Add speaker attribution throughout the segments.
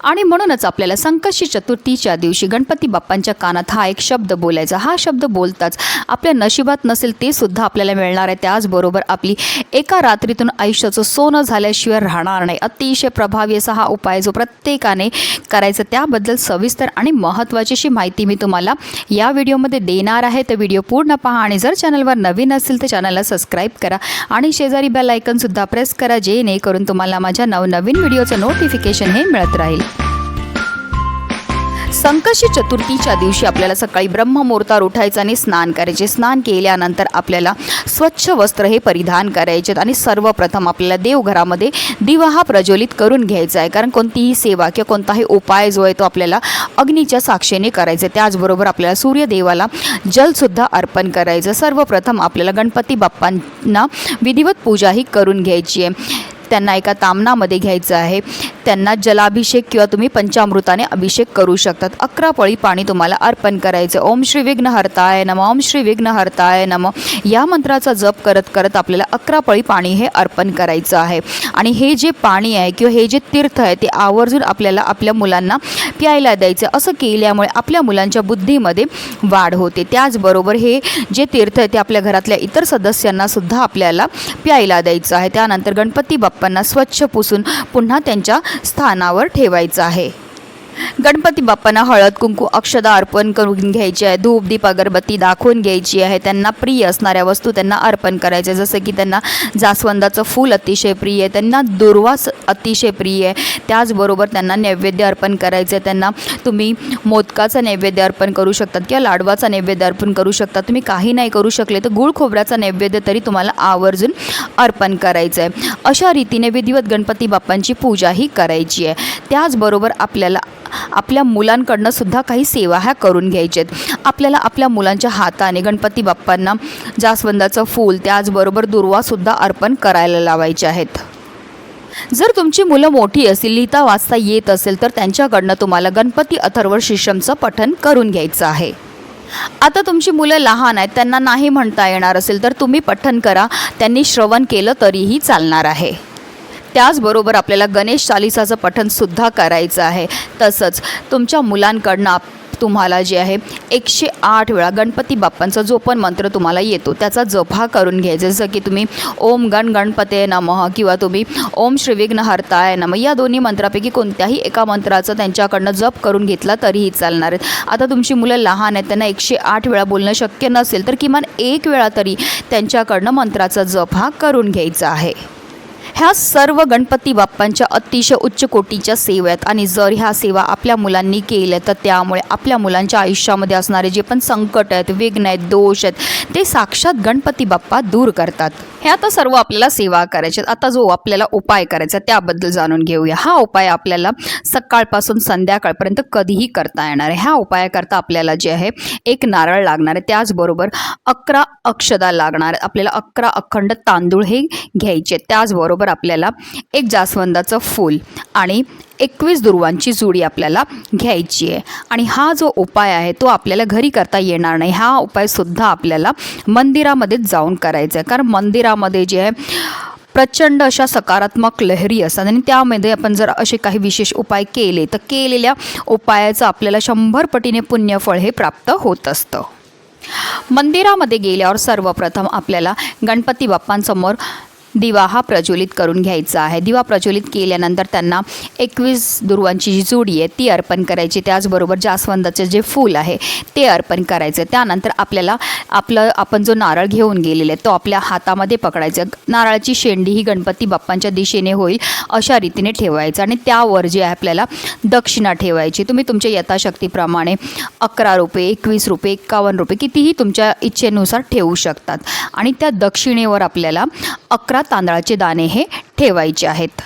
Speaker 1: आणि म्हणूनच आपल्याला संकष्टी चतुर्थीच्या दिवशी गणपती बाप्पांच्या कानात हा एक शब्द बोलायचा. हा शब्द बोलताच आपल्या नशिबात नसेल ते सुद्धा आपल्याला मिळणार आहे. त्याचबरोबर आपली एका रात्रीतून आयुष्याचं सोनं झाल्याशिवाय राहणार नाही. अतिशय प्रभावी असा हा उपाय जो प्रत्येकाने करायचा त्याबद्दल सविस्तर आणि महत्त्वाचीशी माहिती मी तुम्हाला या व्हिडिओमध्ये देणार आहे. तर व्हिडिओ पूर्ण पहा आणि जर चॅनलवर नवीन असेल तर चॅनलला सबस्क्राईब करा आणि शेजारी बेल आयकनसुद्धा प्रेस करा जेणेकरून तुम्हाला माझ्या नवनवीन व्हिडिओचं नोटिफिकेशन हे मिळत राहील. संकष्टी चतुर्थीच्या दिवशी आपल्याला सकाळी ब्रह्ममुहूर्तावर उठायचं आणि स्नान करायचे. स्नान केल्यानंतर आपल्याला स्वच्छ वस्त्र हे परिधान करायचे आणि सर्वप्रथम आपल्याला देवघरामध्ये दिवा हा प्रज्वलित करून घ्यायचा आहे. कारण कोणतीही सेवा किंवा कोणताही उपाय जो आहे तो आपल्याला अग्नीच्या साक्षीने करायचा आहे. त्याचबरोबर आपल्याला सूर्यदेवाला जलसुद्धा अर्पण करायचं सर्वप्रथम आपल्याला गणपती बाप्पांना विधिवत पूजा ही करून घ्यायची आहे. त्यांना एका तामणामध्ये घ्यायचं आहे. त्यांना जलाभिषेक किंवा तुम्ही पंचामृताने अभिषेक करू शकतात. अकरा पळी पाणी तुम्हाला अर्पण करायचं. ओम श्री विघ्न हरताय नम. ओम श्री विघ्न हरताय नम. या मंत्राचा जप करत करत आपल्याला अकरा पळी पाणी हे अर्पण करायचं आहे. आणि हे जे पाणी आहे किंवा हे जे तीर्थ आहे ते आवर्जून आपल्याला आपल्या मुलांना प्यायला द्यायचं. असं केल्यामुळे आपल्या मुलांच्या बुद्धीमध्ये वाढ होते. त्याचबरोबर हे जे तीर्थ आहे ते आपल्या घरातल्या इतर सदस्यांना सुद्धा आपल्याला प्यायला द्यायचं आहे. त्यानंतर गणपती बाप्पा बाप्पांना स्वच्छ पुसून पुन्हा त्यांच्या स्थानावर ठेवायचं आहे. गणपती बाप्पांना हळद कुंकू अक्षदा अर्पण करून घ्यायची आहे. धूप दीप अगरबत्ती दाखवून घ्यायची आहे. त्यांना प्रिय असणाऱ्या वस्तू त्यांना अर्पण करायच्या जसं की त्यांना जास्वंदाचं फूल अतिशय प्रिय आहे. त्यांना दुर्वास अतिशय प्रिय आहे. त्याचबरोबर त्यांना नैवेद्य अर्पण करायचं आहे. त्यांना तुम्ही मोदकाचं नैवेद्य अर्पण करू शकतात किंवा लाडवाचा नैवेद्य अर्पण करू शकता. तुम्ही काही नाही करू शकले तर गुळ खोबऱ्याचा नैवेद्य तरी तुम्हाला आवर्जून अर्पण करायचं आहे. अशा रीतीने विधिवत गणपती बाप्पांची पूजा ही करायची आहे. त्याचबरोबर आपल्याला आपल्या मुलांकडनं सुद्धा काही सेवा ह्या करून घ्यायच्यात आहेत आपल्याला आपल्या मुलांच्या हाताने गणपती बाप्पांना जास्वंदाचं फूल त्याचबरोबर दुर्वासुद्धा अर्पण करायला लावायचे आहेत. जर तुमची मुलं मोठी असतील लिहिता वाचता येत असेल तर त्यांच्याकडनं तुम्हाला गणपती अथर्व शिशमचं पठन करून घ्यायचं आहे. आता तुमची मुलं लहान आहेत त्यांना नाही म्हणता येणार असेल तर तुम्ही पठन करा. त्यांनी श्रवण केलं तरीही चालणार आहे. त्याचबरोबर आपल्याला गणेश चालिसाचं पठनसुद्धा करायचं आहे. तसंच तुमच्या मुलांकडनं आप तुम्हाला जे आहे एकशे आठ वेळा गणपती बाप्पांचा जो पण मंत्र तुम्हाला येतो त्याचा जप हा करून घ्यायचा जसं की तुम्ही ओम गण गणपते नमः किंवा तुम्ही ओम श्रीविघ्न हरताय नमः या दोन्ही मंत्रापैकी कोणत्याही एका मंत्राचं त्यांच्याकडनं जप करून घेतला तरीही चालणार आहेत आता तुमची मुलं लहान आहेत त्यांना एकशे आठ वेळा बोलणं शक्य नसेल तर किमान एक वेळा तरी त्यांच्याकडनं मंत्राचा जप हा करून घ्यायचा आहे. ह्या सर्व गणपती बाप्पांच्या अतिशय उच्च कोटीच्या सेवा आहेत. आणि जर ह्या सेवा आपल्या मुलांनी केल्या तर त्यामुळे आपल्या मुलांच्या आयुष्यामध्ये असणारे जे पण संकट आहेत विघ्न आहेत दोष आहेत ते साक्षात गणपती बाप्पा दूर करतात. हे आता सर्व आपल्याला सेवा करायचे आता जो आपल्याला उपाय करायचा त्याबद्दल जाणून घेऊया. हा उपाय आपल्याला सकाळपासून संध्याकाळपर्यंत कधीही करता येणार आहे. ह्या उपायाकरता आपल्याला जे आहे एक नारळ लागणार आहे. त्याचबरोबर अकरा अक्षदा लागणार आपल्याला अकरा अखंड तांदूळ हे घ्यायचे त्याचबरोबर आपल्याला एक जास्वंदाचं फूल आणि एकवीस दुर्वांची जुडी आपल्याला घ्यायची आहे. आणि हा जो उपाय आहे तो आपल्याला घरी करता येणार नाही. हा उपायसुद्धा आपल्याला मंदिरामध्येच जाऊन करायचा आहे. कारण मंदिरामध्ये जे आहे प्रचंड अशा सकारात्मक लहरी असतात. आणि त्यामध्ये आपण जर असे काही विशेष उपाय केले तर केलेल्या उपायाचं आपल्याला शंभर पटीने पुण्यफळ हे प्राप्त होत असतं. मंदिरामध्ये गेल्यावर सर्वप्रथम आपल्याला गणपती बाप्पांसमोर दिवा हा प्रज्वलित करून घ्यायचा आहे. दिवा प्रज्वलित केल्यानंतर त्यांना एकवीस दुर्वांची जी जोडी आहे ती अर्पण करायची. त्याचबरोबर जास्वंदाचं जे फूल आहे ते अर्पण करायचं. त्यानंतर आपल्याला आपलं आपण जो नारळ घेऊन गेलेला आहे तो आपल्या हातामध्ये पकडायचा. नारळाची शेंडी ही गणपती बाप्पांच्या दिशेने होईल अशा रीतीने ठेवायचं. आणि त्यावर जे आहे आपल्याला दक्षिणा ठेवायची. तुम्ही तुमच्या यथाशक्तीप्रमाणे अकरा रुपये एकवीस रुपये एकावन्न रुपये कितीही तुमच्या इच्छेनुसार ठेवू शकतात. आणि त्या दक्षिणेवर आपल्याला अकरा तांदळाचे दाणे हे ठेवायचे आहेत.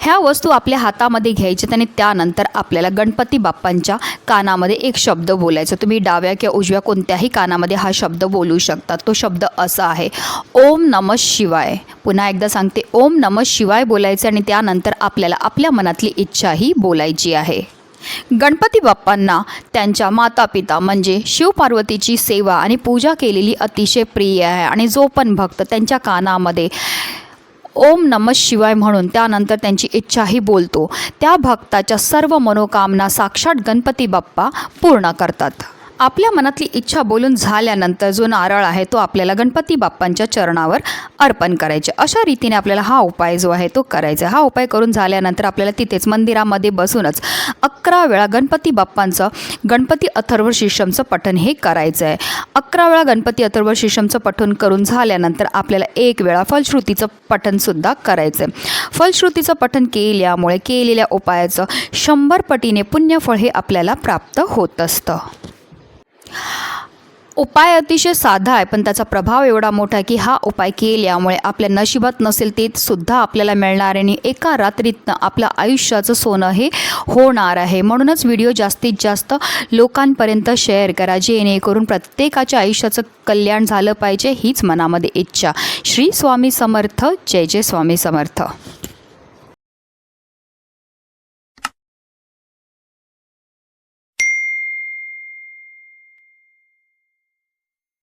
Speaker 1: ह्या वस्तू आपल्या हातामध्ये घ्यायच्यात आणि त्यानंतर आपल्याला गणपती बाप्पांच्या कानामध्ये एक शब्द बोलायचा. तुम्ही डाव्या किंवा उजव्या कोणत्याही कानामध्ये हा शब्द बोलू शकता. तो शब्द असा आहे ओम नम शिवाय. पुन्हा एकदा सांगते ओम नम शिवाय बोलायचं आणि त्यानंतर आपल्याला आपल्या मनातली इच्छाही बोलायची आहे. गणपती बाप्पांना त्यांच्या माता पिता म्हणजे शिवपार्वतीची सेवा आणि पूजा केलेली अतिशय प्रिय आहे. आणि जो पण भक्त त्यांच्या कानामध्ये ओम नम शिवाय म्हणून त्यानंतर त्यांची इच्छाही बोलतो त्या भक्ताच्या सर्व मनोकामना साक्षात गणपती बाप्पा पूर्ण करतात. आपल्या मनातली इच्छा बोलून झाल्यानंतर जो नारळ आहे तो आपल्याला गणपती बाप्पांच्या चरणावर अर्पण करायचे. अशा रीतीने आपल्याला हा उपाय जो आहे तो करायचा. हा उपाय करून झाल्यानंतर आपल्याला तिथेच मंदिरामध्ये बसूनच अकरा वेळा गणपती बाप्पांचं गणपती अथर्व शिशमचं पठण हे करायचं आहे अकरा वेळा गणपती अथर्व शिशमचं पठण करून झाल्यानंतर आपल्याला एक वेळा फलश्रुतीचं पठणसुद्धा करायचं आहे फलश्रुतीचं पठण केल्यामुळे केलेल्या उपायाचं शंभर पटीने पुण्यफळ हे आपल्याला प्राप्त होत असतं. उपाय अतिशय साधा आहे पण त्याचा प्रभाव एवढा मोठा आहे की हा उपाय केल्यामुळे आपल्या नशिबात नसेल ते सुद्धा आपल्याला मिळणार आणि एका रात्रीतनं आपलं आयुष्याचं सोनं हे होणार आहे. म्हणूनच व्हिडिओ जास्तीत जास्त लोकांपर्यंत शेअर करा जेणेकरून प्रत्येकाच्या आयुष्याचं कल्याण झालं पाहिजे हीच मनामध्ये इच्छा. श्री स्वामी समर्थ जय जय स्वामी समर्थ.